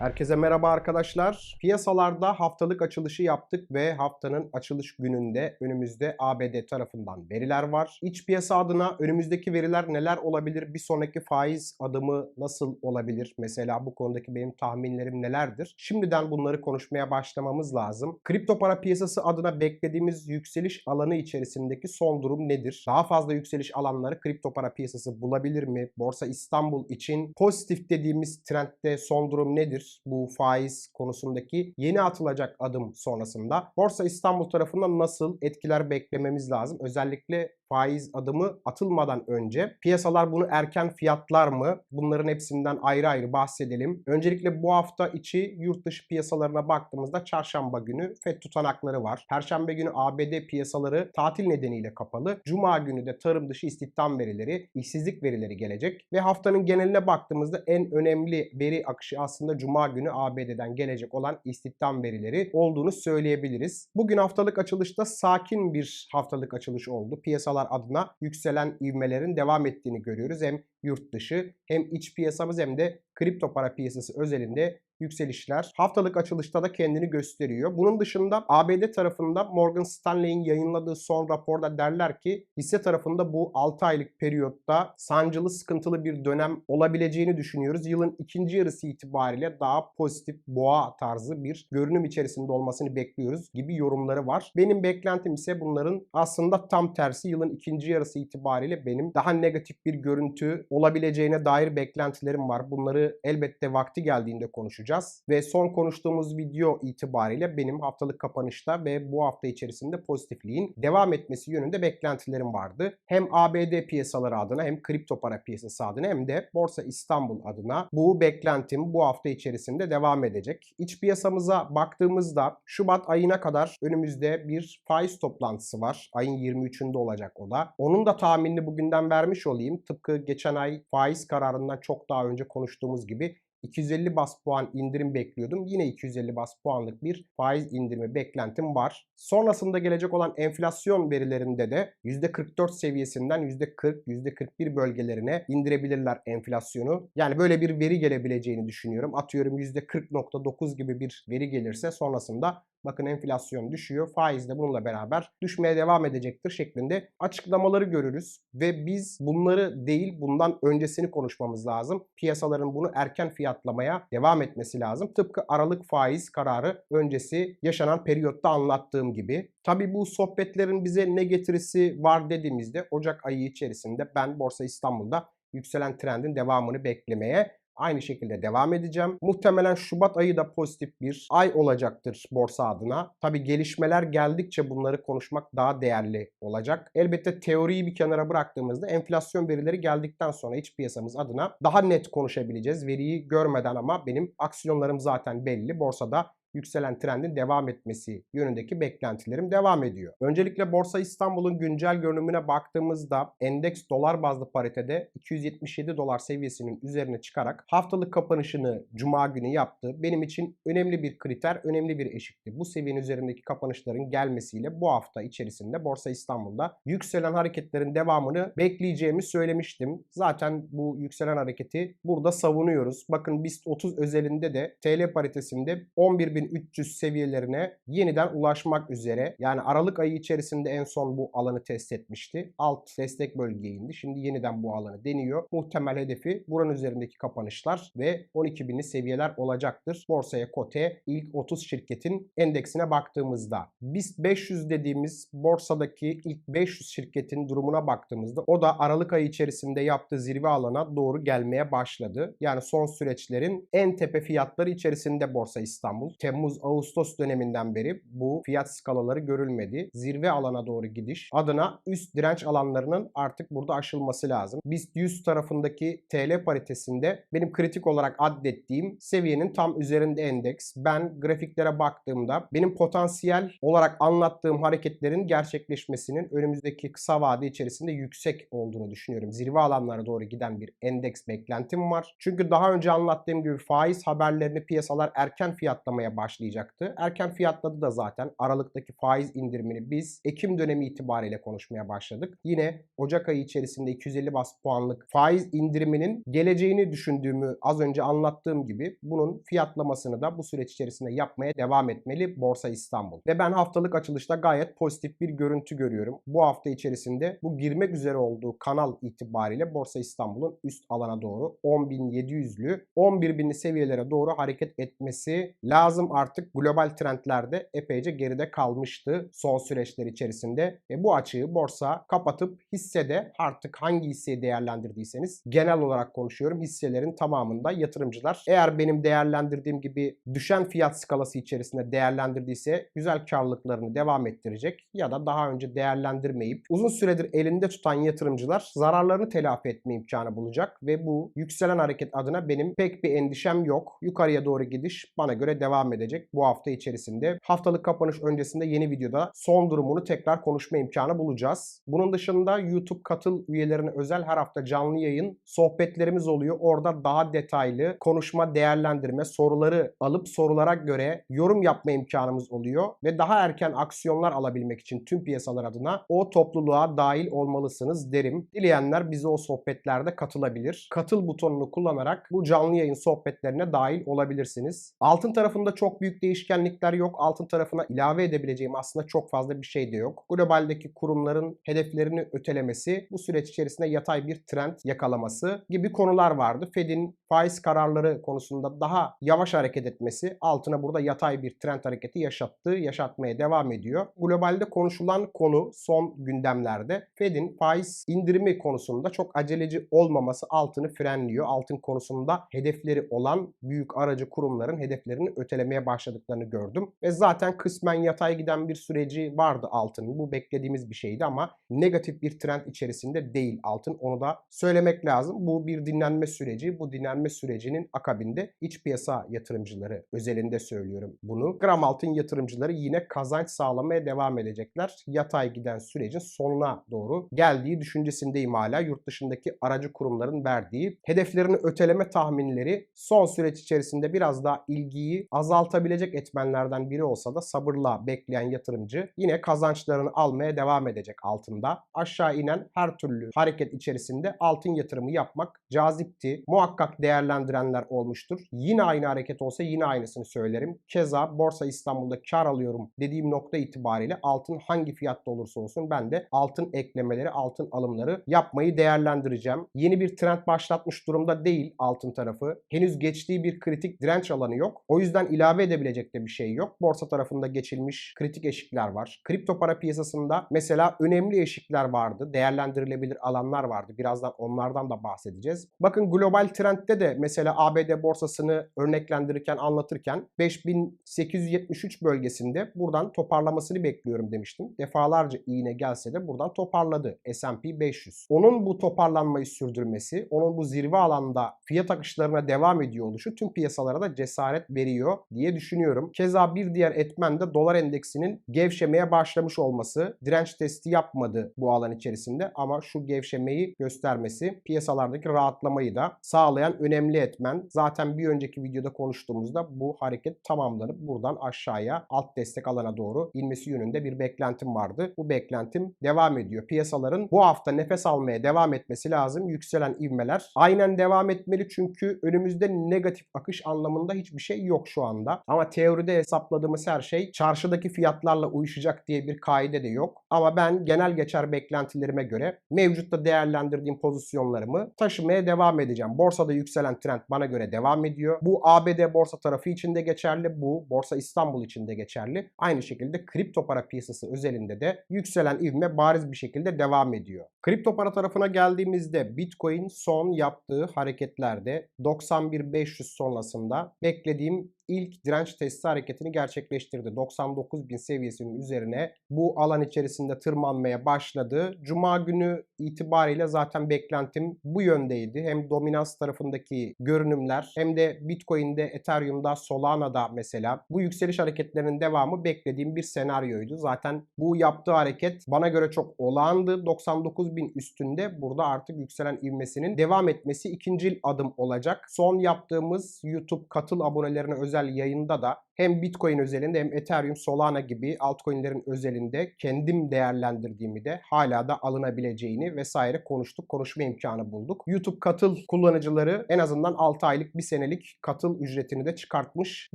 Herkese merhaba arkadaşlar. Piyasalarda haftalık açılışı yaptık ve haftanın açılış gününde önümüzde ABD tarafından veriler var. İç piyasa adına önümüzdeki veriler neler olabilir? Bir sonraki faiz adımı nasıl olabilir? Mesela bu konudaki benim tahminlerim nelerdir? Şimdiden bunları konuşmaya başlamamız lazım. Kripto para piyasası adına beklediğimiz yükseliş alanı içerisindeki son durum nedir? Daha fazla yükseliş alanları kripto para piyasası bulabilir mi? Borsa İstanbul için pozitif dediğimiz trendde son durum nedir? Bu faiz konusundaki yeni atılacak adım sonrasında Borsa İstanbul tarafından nasıl etkiler beklememiz lazım? Özellikle faiz adımı atılmadan önce piyasalar bunu erken fiyatlar mı? Bunların hepsinden ayrı ayrı bahsedelim. Öncelikle bu hafta içi yurt dışı piyasalarına baktığımızda çarşamba günü FED tutanakları var. Perşembe günü ABD piyasaları tatil nedeniyle kapalı. Cuma günü de tarım dışı istihdam verileri, işsizlik verileri gelecek ve haftanın geneline baktığımızda en önemli veri akışı aslında cuma günü ABD'den gelecek olan istihdam verileri olduğunu söyleyebiliriz. Bugün haftalık açılışta sakin bir haftalık açılış oldu. Piyasalar adına yükselen ivmelerin devam ettiğini görüyoruz. Hem yurt dışı hem iç piyasamız hem de kripto para piyasası özelinde yükselişler haftalık açılışta da kendini gösteriyor. Bunun dışında ABD tarafında Morgan Stanley'in yayınladığı son raporda derler ki hisse tarafında bu 6 aylık periyotta sancılı sıkıntılı bir dönem olabileceğini düşünüyoruz. Yılın ikinci yarısı itibariyle daha pozitif boğa tarzı bir görünüm içerisinde olmasını bekliyoruz gibi yorumları var. Benim beklentim ise bunların aslında tam tersi yılın ikinci yarısı itibariyle benim daha negatif bir görüntü olabileceğine dair beklentilerim var. Bunları elbette vakti geldiğinde konuşacağız. Ve son konuştuğumuz video itibariyle benim haftalık kapanışta ve bu hafta içerisinde pozitifliğin devam etmesi yönünde beklentilerim vardı. Hem ABD piyasaları adına hem kripto para piyasası adına hem de Borsa İstanbul adına bu beklentim bu hafta içerisinde devam edecek. İç piyasamıza baktığımızda Şubat ayına kadar önümüzde bir faiz toplantısı var. Ayın 23'ünde olacak o da. Onun da tahminini bugünden vermiş olayım. Tıpkı geçen ay faiz kararından çok daha önce konuştuğumuz gibi 250 bas puan indirim bekliyordum. Yine 250 bas puanlık bir faiz indirimi beklentim var. Sonrasında gelecek olan enflasyon verilerinde de %44 seviyesinden %40, %41 bölgelerine indirebilirler enflasyonu. Yani böyle bir veri gelebileceğini düşünüyorum. Atıyorum %40.9 gibi bir veri gelirse sonrasında Bakın enflasyon düşüyor. Faiz de bununla beraber düşmeye devam edecektir şeklinde açıklamaları görürüz. Ve biz bunları değil bundan öncesini konuşmamız lazım. Piyasaların bunu erken fiyatlamaya devam etmesi lazım. Tıpkı Aralık faiz kararı öncesi yaşanan periyotta anlattığım gibi. Tabi bu sohbetlerin bize ne getirisi var dediğimizde Ocak ayı içerisinde ben Borsa İstanbul'da yükselen trendin devamını beklemeye Aynı şekilde devam edeceğim. Muhtemelen Şubat ayı da pozitif bir ay olacaktır borsa adına. Tabi gelişmeler geldikçe bunları konuşmak daha değerli olacak. Elbette teoriyi bir kenara bıraktığımızda enflasyon verileri geldikten sonra iç piyasamız adına daha net konuşabileceğiz. Veriyi görmeden ama benim aksiyonlarım zaten belli. Borsada yükselen trendin devam etmesi yönündeki beklentilerim devam ediyor. Öncelikle Borsa İstanbul'un güncel görünümüne baktığımızda endeks dolar bazlı paritede 277 dolar seviyesinin üzerine çıkarak haftalık kapanışını cuma günü yaptı. Benim için önemli bir kriter, önemli bir eşikti. Bu seviyenin üzerindeki kapanışların gelmesiyle bu hafta içerisinde Borsa İstanbul'da yükselen hareketlerin devamını bekleyeceğimi söylemiştim. Zaten bu yükselen hareketi burada savunuyoruz. Bakın BIST 30 özelinde de TL paritesinde 11 bin 4300 seviyelerine yeniden ulaşmak üzere. Yani Aralık ayı içerisinde en son bu alanı test etmişti. Alt destek bölgeye indi. Şimdi yeniden bu alanı deniyor. Muhtemel hedefi buranın üzerindeki kapanışlar ve 12.000'li seviyeler olacaktır. Borsaya kote ilk 30 şirketin endeksine baktığımızda. BIST 500 dediğimiz borsadaki ilk 500 şirketin durumuna baktığımızda o da Aralık ayı içerisinde yaptığı zirve alana doğru gelmeye başladı. Yani son süreçlerin en tepe fiyatları içerisinde Borsa İstanbul. Temmuz-Ağustos döneminden beri bu fiyat skalaları görülmedi. Zirve alana doğru gidiş adına üst direnç alanlarının artık burada aşılması lazım. BIST 100 tarafındaki TL paritesinde benim kritik olarak addettiğim seviyenin tam üzerinde endeks. Ben grafiklere baktığımda benim potansiyel olarak anlattığım hareketlerin gerçekleşmesinin önümüzdeki kısa vade içerisinde yüksek olduğunu düşünüyorum. Zirve alanlara doğru giden bir endeks beklentim var. Çünkü daha önce anlattığım gibi faiz haberlerini piyasalar erken fiyatlamaya başlayacaktı. Erken fiyatladı da zaten. Aralıktaki faiz indirimini biz Ekim dönemi itibariyle konuşmaya başladık. Yine Ocak ayı içerisinde 250 bas puanlık faiz indiriminin geleceğini düşündüğümü az önce anlattığım gibi bunun fiyatlamasını da bu süreç içerisinde yapmaya devam etmeli Borsa İstanbul. Ve ben haftalık açılışta gayet pozitif bir görüntü görüyorum. Bu hafta içerisinde bu girmek üzere olduğu kanal itibariyle Borsa İstanbul'un üst alana doğru 10.700'lü 11.000'li seviyelere doğru hareket etmesi lazım artık global trendlerde epeyce geride kalmıştı son süreçler içerisinde. Ve bu açığı borsa kapatıp hissede artık hangi hisseyi değerlendirdiyseniz genel olarak konuşuyorum hisselerin tamamında yatırımcılar eğer benim değerlendirdiğim gibi düşen fiyat skalası içerisinde değerlendirdiyse güzel karlılıklarını devam ettirecek ya da daha önce değerlendirmeyip uzun süredir elinde tutan yatırımcılar zararlarını telafi etme imkanı bulacak ve bu yükselen hareket adına benim pek bir endişem yok. Yukarıya doğru gidiş bana göre devam edecek bu hafta içerisinde. Haftalık kapanış öncesinde yeni videoda son durumunu tekrar konuşma imkanı bulacağız. Bunun dışında YouTube katıl üyelerine özel her hafta canlı yayın sohbetlerimiz oluyor. Orada daha detaylı konuşma, değerlendirme, soruları alıp sorulara göre yorum yapma imkanımız oluyor ve daha erken aksiyonlar alabilmek için tüm piyasalar adına o topluluğa dahil olmalısınız derim. Dileyenler bize o sohbetlerde katılabilir. Katıl butonunu kullanarak bu canlı yayın sohbetlerine dahil olabilirsiniz. Altın tarafında çok büyük değişkenlikler yok. Altın tarafına ilave edebileceğim aslında çok fazla bir şey de yok. Globaldeki kurumların hedeflerini ötelemesi, bu süreç içerisinde yatay bir trend yakalaması gibi konular vardı. Fed'in faiz kararları konusunda daha yavaş hareket etmesi altına burada yatay bir trend hareketi yaşattı, yaşatmaya devam ediyor. Globalde konuşulan konu son gündemlerde Fed'in faiz indirimi konusunda çok aceleci olmaması altını frenliyor. Altın konusunda hedefleri olan büyük aracı kurumların hedeflerini ötelemeye başladıklarını gördüm. Ve zaten kısmen yatay giden bir süreci vardı altının. Bu beklediğimiz bir şeydi ama negatif bir trend içerisinde değil altın. Onu da söylemek lazım. Bu bir dinlenme süreci. Bu dinlenme sürecinin akabinde iç piyasa yatırımcıları özelinde söylüyorum bunu. Gram altın yatırımcıları yine kazanç sağlamaya devam edecekler. Yatay giden sürecin sonuna doğru geldiği düşüncesindeyim hala. Yurt dışındaki aracı kurumların verdiği hedeflerini öteleme tahminleri son süreç içerisinde biraz daha ilgiyi azaltabilecek etmenlerden biri olsa da sabırla bekleyen yatırımcı yine kazançlarını almaya devam edecek altında. Aşağı inen her türlü hareket içerisinde altın yatırımı yapmak cazipti. Muhakkak değerlendirenler olmuştur. Yine aynı hareket olsa yine aynısını söylerim. Keza Borsa İstanbul'da kar alıyorum dediğim nokta itibariyle altın hangi fiyatta olursa olsun ben de altın eklemeleri, altın alımları yapmayı değerlendireceğim. Yeni bir trend başlatmış durumda değil altın tarafı. Henüz geçtiği bir kritik direnç alanı yok. O yüzden ilave edebilecek de bir şey yok. Borsa tarafında geçilmiş kritik eşikler var. Kripto para piyasasında mesela önemli eşikler vardı. Değerlendirilebilir alanlar vardı. Birazdan onlardan da bahsedeceğiz. Bakın global trendde de mesela ABD borsasını örneklendirirken anlatırken 5873 bölgesinde buradan toparlamasını bekliyorum demiştim. Defalarca iğne gelse de buradan toparladı S&P 500. Onun bu toparlanmayı sürdürmesi, onun bu zirve alanda fiyat akışlarına devam ediyor oluşu tüm piyasalara da cesaret veriyor diye düşünüyorum. Keza bir diğer etmen de dolar endeksinin gevşemeye başlamış olması. Direnç testi yapmadı bu alan içerisinde ama şu gevşemeyi göstermesi piyasalardaki rahatlamayı da sağlayan önemli etmen. Zaten bir önceki videoda konuştuğumuzda bu hareket tamamlanıp buradan aşağıya alt destek alana doğru inmesi yönünde bir beklentim vardı. Bu beklentim devam ediyor. Piyasaların bu hafta nefes almaya devam etmesi lazım. Yükselen ivmeler aynen devam etmeli çünkü önümüzde negatif akış anlamında hiçbir şey yok şu anda. Ama teoride hesapladığımız her şey çarşıdaki fiyatlarla uyuşacak diye bir kaide de yok. Ama ben genel geçer beklentilerime göre mevcutta değerlendirdiğim pozisyonlarımı taşımaya devam edeceğim. Borsada yükselen trend bana göre devam ediyor. Bu ABD borsa tarafı için de geçerli. Bu Borsa İstanbul için de geçerli. Aynı şekilde kripto para piyasası özelinde de yükselen ivme bariz bir şekilde devam ediyor. Kripto para tarafına geldiğimizde Bitcoin son yaptığı hareketlerde 91.500 sonrasında beklediğim ilk direnç testi hareketini gerçekleştirdi. 99.000 seviyesinin üzerine bu alan içerisinde tırmanmaya başladı. Cuma günü itibariyle zaten beklentim bu yöndeydi. Hem dominans tarafındaki görünümler hem de Bitcoin'de, Ethereum'da, Solana'da mesela bu yükseliş hareketlerinin devamı beklediğim bir senaryoydu. Zaten bu yaptığı hareket bana göre çok olağandı. 99.000 üstünde burada artık yükselen ivmesinin devam etmesi ikinci adım olacak. Son yaptığımız YouTube katıl abonelerine özel özel yayında da hem Bitcoin özelinde hem Ethereum, Solana gibi altcoin'lerin özelinde kendim değerlendirdiğimi de hala da alınabileceğini vesaire konuştuk. Konuşma imkanı bulduk. YouTube katıl kullanıcıları en azından 6 aylık, 1 senelik katıl ücretini de çıkartmış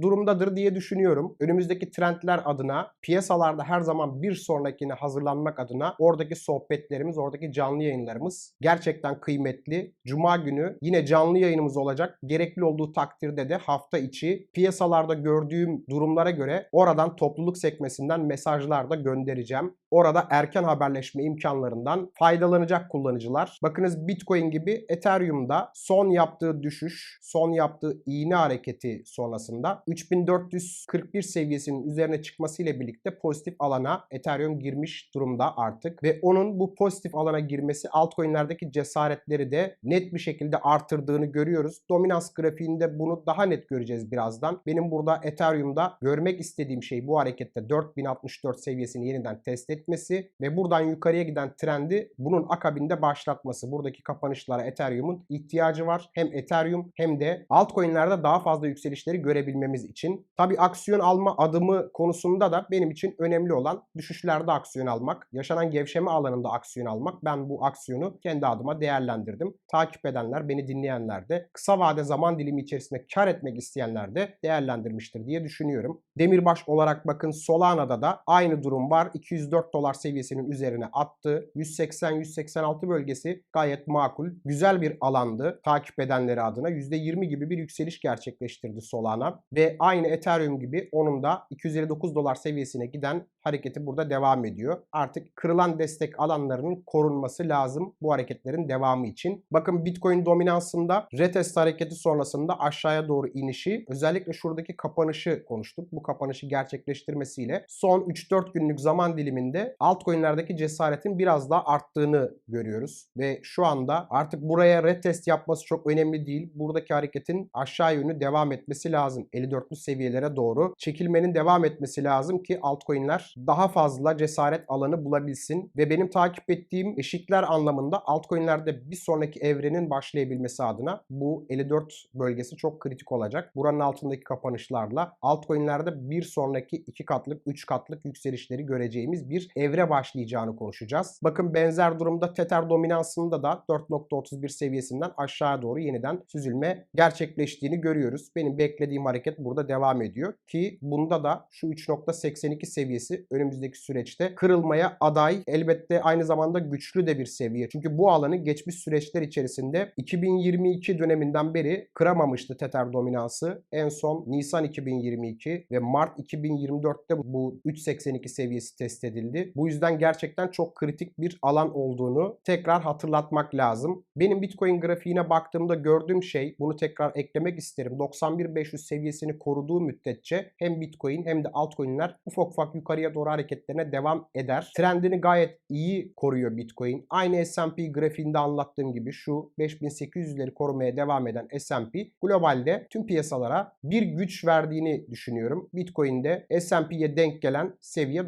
durumdadır diye düşünüyorum. Önümüzdeki trendler adına piyasalarda her zaman bir sonrakine hazırlanmak adına oradaki sohbetlerimiz, oradaki canlı yayınlarımız gerçekten kıymetli. Cuma günü yine canlı yayınımız olacak. Gerekli olduğu takdirde de hafta içi piyasalarda gördüğüm durumlara göre oradan topluluk sekmesinden mesajlar da göndereceğim. Orada erken haberleşme imkanlarından faydalanacak kullanıcılar. Bakınız Bitcoin gibi Ethereum'da son yaptığı düşüş, son yaptığı iğne hareketi sonrasında 3441 seviyesinin üzerine çıkmasıyla birlikte pozitif alana Ethereum girmiş durumda artık ve onun bu pozitif alana girmesi altcoin'lerdeki cesaretleri de net bir şekilde artırdığını görüyoruz. Dominans grafiğinde bunu daha net göreceğiz birazdan. Benim burada Ethereum'da görmek istediğim şey bu harekette 4064 seviyesini yeniden test etmesi ve buradan yukarıya giden trendi bunun akabinde başlatması. Buradaki kapanışlara Ethereum'un ihtiyacı var. Hem Ethereum hem de altcoin'lerde daha fazla yükselişleri görebilmemiz için. Tabi aksiyon alma adımı konusunda da benim için önemli olan düşüşlerde aksiyon almak, yaşanan gevşeme alanında aksiyon almak. Ben bu aksiyonu kendi adıma değerlendirdim. Takip edenler, beni dinleyenler de kısa vade zaman dilimi içerisinde kar etmek isteyenler de değerlendirmiştir diye düşünüyorum. Demirbaş olarak bakın Solana'da da aynı durum var. 204 dolar seviyesinin üzerine attı. 180-186 bölgesi gayet makul. Güzel bir alandı takip edenleri adına. %20 gibi bir yükseliş gerçekleştirdi Solana. Ve aynı Ethereum gibi onun da 259 dolar seviyesine giden hareketi burada devam ediyor. Artık kırılan destek alanlarının korunması lazım bu hareketlerin devamı için. Bakın Bitcoin dominansında retest hareketi sonrasında aşağıya doğru inişi özellikle şuradaki kapanışı konuştuk. Bu kapanışı gerçekleştirmesiyle son 3-4 günlük zaman diliminde altcoin'lerdeki cesaretin biraz daha arttığını görüyoruz. Ve şu anda artık buraya retest yapması çok önemli değil. Buradaki hareketin aşağı yönü devam etmesi lazım. 54'lü seviyelere doğru çekilmenin devam etmesi lazım ki altcoin'ler daha fazla cesaret alanı bulabilsin. Ve benim takip ettiğim eşikler anlamında altcoin'lerde bir sonraki evrenin başlayabilmesi adına bu 54 bölgesi çok kritik olacak. Buranın altındaki kapanışlarla altcoin'lerde bir sonraki 2 katlık, 3 katlık yükselişleri göreceğimiz bir evre başlayacağını konuşacağız. Bakın benzer durumda Tether dominansında da 4.31 seviyesinden aşağı doğru yeniden süzülme gerçekleştiğini görüyoruz. Benim beklediğim hareket burada devam ediyor ki bunda da şu 3.82 seviyesi önümüzdeki süreçte kırılmaya aday. Elbette aynı zamanda güçlü de bir seviye. Çünkü bu alanı geçmiş süreçler içerisinde 2022 döneminden beri kıramamıştı Tether dominansı. En son Nisan 2022 ve Mart 2024'te bu 3.82 seviyesi test edildi. Bu yüzden gerçekten çok kritik bir alan olduğunu tekrar hatırlatmak lazım. Benim Bitcoin grafiğine baktığımda gördüğüm şey bunu tekrar eklemek isterim. 91.500 seviyesini koruduğu müddetçe hem Bitcoin hem de altcoin'ler ufak ufak yukarıya doğru hareketlerine devam eder. Trendini gayet iyi koruyor Bitcoin. Aynı S&P grafiğinde anlattığım gibi şu 5800'leri korumaya devam eden S&P globalde tüm piyasalara bir güç verdiğini düşünüyorum. Bitcoin'de S&P'ye denk gelen seviye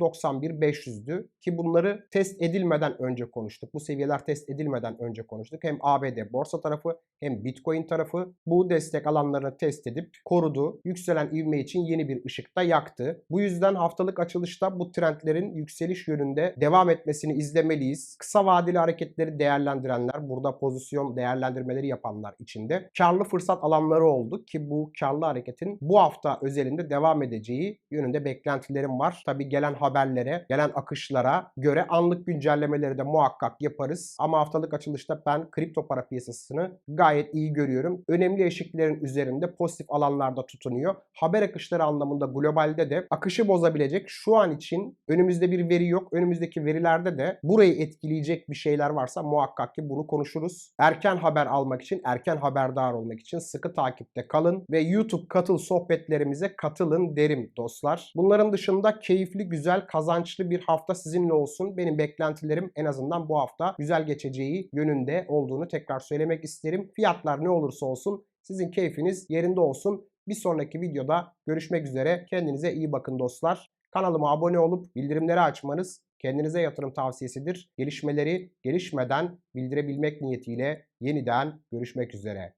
91.500'dü ki bunları test edilmeden önce konuştuk. Bu seviyeler test edilmeden önce konuştuk. Hem ABD borsa tarafı hem Bitcoin tarafı bu destek alanlarını test edip korudu. Yükselen ivme için yeni bir ışık da yaktı. Bu yüzden haftalık açılışta bu trendlerin yükseliş yönünde devam etmesini izlemeliyiz. Kısa vadeli hareketleri değerlendirenler, burada pozisyon değerlendirmeleri yapanlar içinde karlı fırsat alanları oldu ki bu karlı hareketin bu hafta özelinde devam edeceği yönünde beklentilerim var. Tabi gelen haberlere, gelen akışlara göre anlık güncellemeleri de muhakkak yaparız. Ama haftalık açılışta ben kripto para piyasasını gayet iyi görüyorum. Önemli eşiklerin üzerinde pozitif alanlarda tutunuyor. Haber akışları anlamında globalde de akışı bozabilecek şu an için önümüzde bir veri yok. Önümüzdeki verilerde de burayı etkileyecek bir şeyler varsa muhakkak ki bunu konuşuruz. Erken haber almak için, erken haberdar olmak için sıkı takipte kalın ve YouTube katıl sohbetlerimize katılın derim dostlar. Bunların dışında keyifli, güzel, kazançlı bir hafta sizinle olsun. Benim beklentilerim en azından bu hafta güzel geçeceği yönünde olduğunu tekrar söylemek isterim. Fiyatlar ne olursa olsun sizin keyfiniz yerinde olsun. Bir sonraki videoda görüşmek üzere. Kendinize iyi bakın dostlar. Kanalıma abone olup bildirimleri açmanız kendinize yatırım tavsiyesidir. Gelişmeleri gelişmeden bildirebilmek niyetiyle yeniden görüşmek üzere.